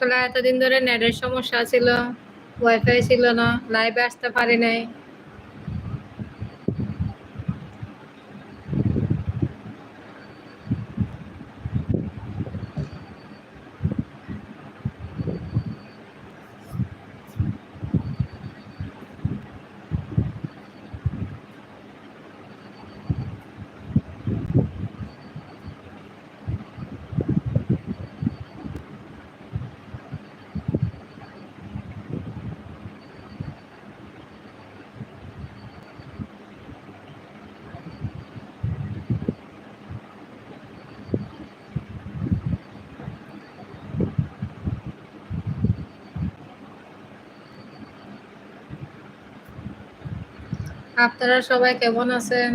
আসলে এতদিন ধরে নেটের সমস্যা ছিল ওয়াইফাই ছিল না লাইভে আসতে পারি নাই। আপনারা সবাই কেমন আছেন?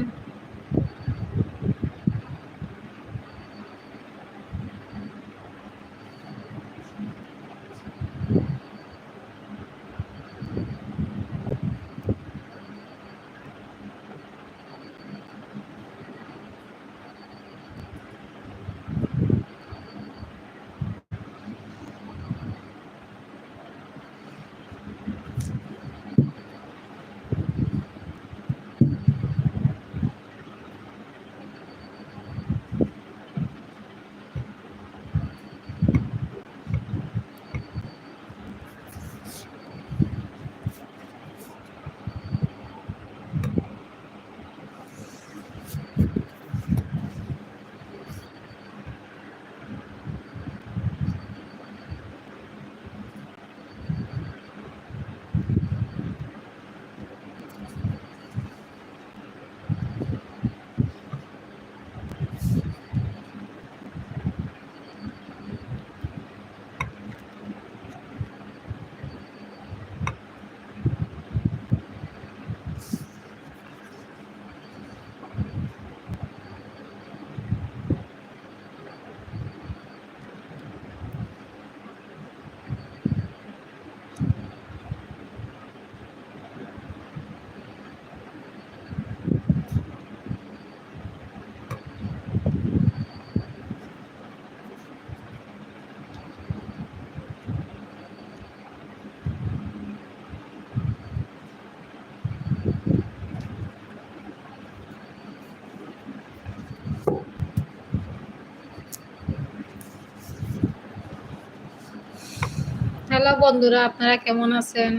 হ্যালো বন্ধুরা, আপনারা কেমন আছেন?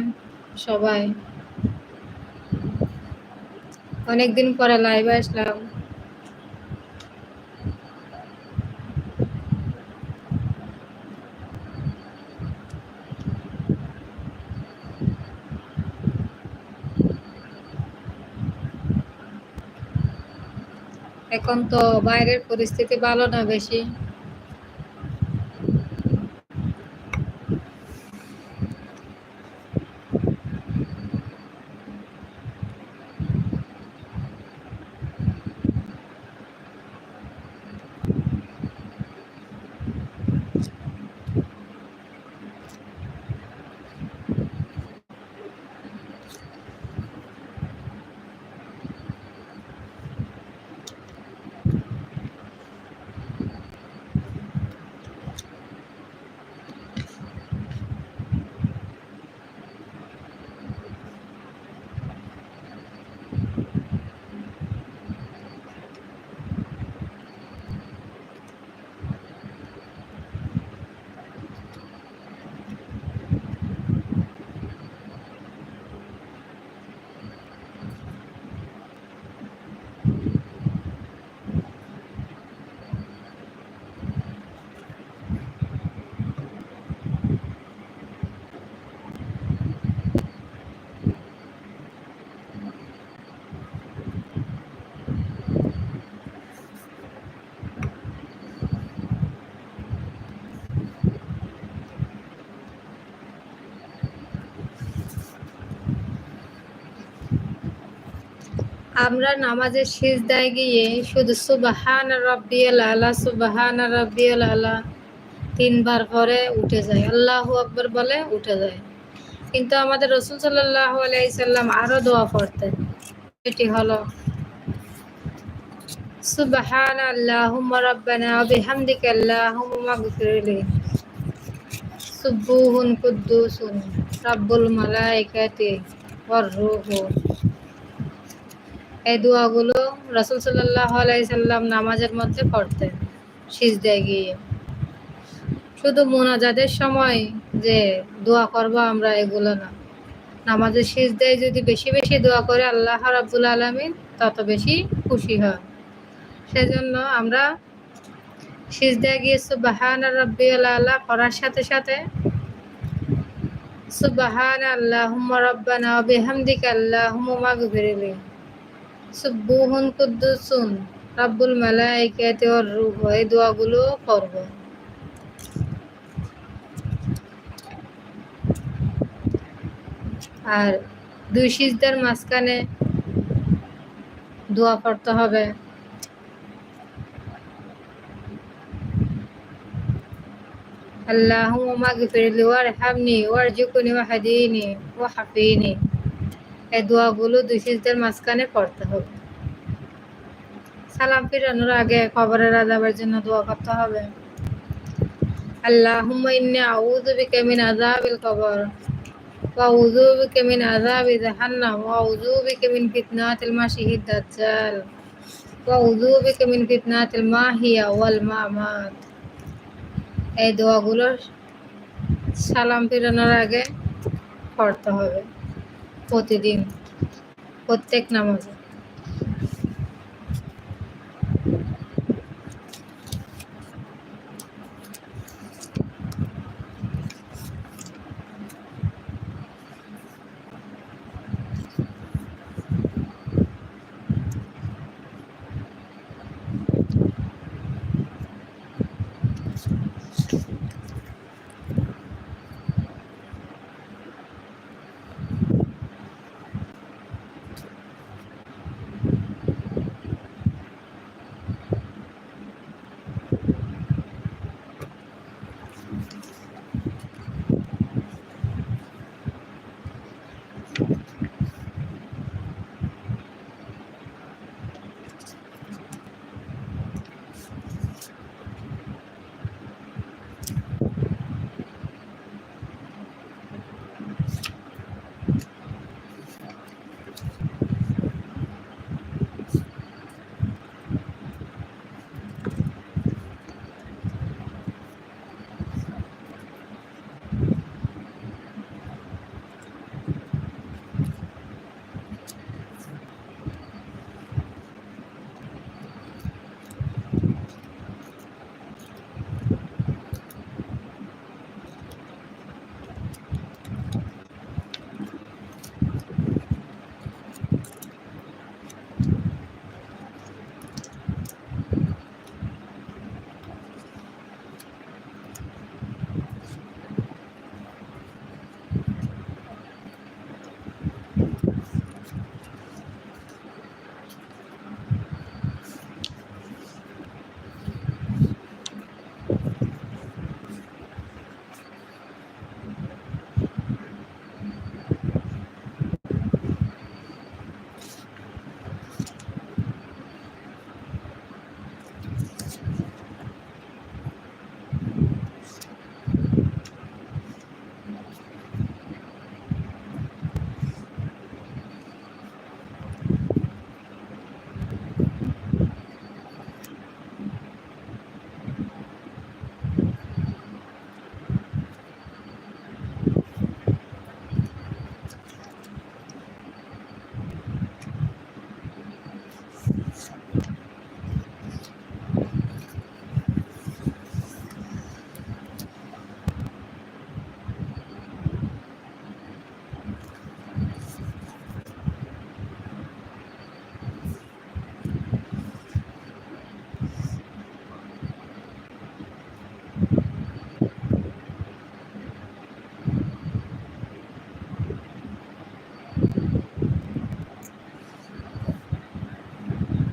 সবাই। অনেকদিন পরে লাইভে আসলাম। এখন তো বাইরের পরিস্থিতি ভালো না বেশি। আমরা নামাজের সিজদায় গিয়ে শুধু সুবাহান রব্বিয়াল আলা সুবাহান রব্বিয়াল আলা তিনবার পরে উঠে যায় আল্লাহ আকবর বলে উঠে যায় কিন্তু আমাদের রসুল সাল্লাহ আলাইসাল্লাম আরও দোয়া পড়তেন। এটি হলো সুবাহান আল্লাহুম্মা রাব্বানা বিহামদিকা আল্লাহুম্মা মাগফিরলি সুব্বুহুন কুদ্দুসুন, রাব্বুল মালাইকাতি ওয়ার রূহু। এই দোয়াগুলো রাসূল সাল্লাল্লাহু আলাইহি সাল্লাম নামাজের মধ্যে পড়তেন, সিজদায় গিয়ে। শুধু মোনাজাতের সময় যে দোয়া করব আমরা এগুলো না। নামাজের সিজদায় যদি বেশি বেশি দোয়া করে আল্লাহ রাব্বুল আলামিন, তত বেশি খুশি হয় সেজন্য আমরা সিজদায় গিয়ে সুবাহান রাব্বিয়াল আল্লাহ করার সাথে সাথে সুবাহান আল্লাহ রাব্বানা বিহামদিকা আল্লাহুম্মা মাগফিরলি সুব্বুহুন কুদ্দুসুন রাব্বুল মালাইকাতি ওয়ার রূহ এই দোয়াগুলো করব আর দুই সিজদার মাঝখানে দোয়া পড়তে হবে اللهم اغفر لي وارحمني وارزقني وهديني وحفيني এই দোয়াগুলো দুই সিজদার মাঝখানে পড়তে হবে। সালাম ফিরানোর আগে কবরের আজাবের জন্য দোয়া করতে হবে। মিন কবর মিন জাহান্নাম মিন ফিতনাতিল মাসিহিদ দাজ্জাল মিন ফিতনাতিল মাহিয়া ওয়াল মামাত। এই দোয়াগুলো সালাম ফিরানোর আগে পড়তে হবে। প্রতিদিন প্রত্যেক নামাজে।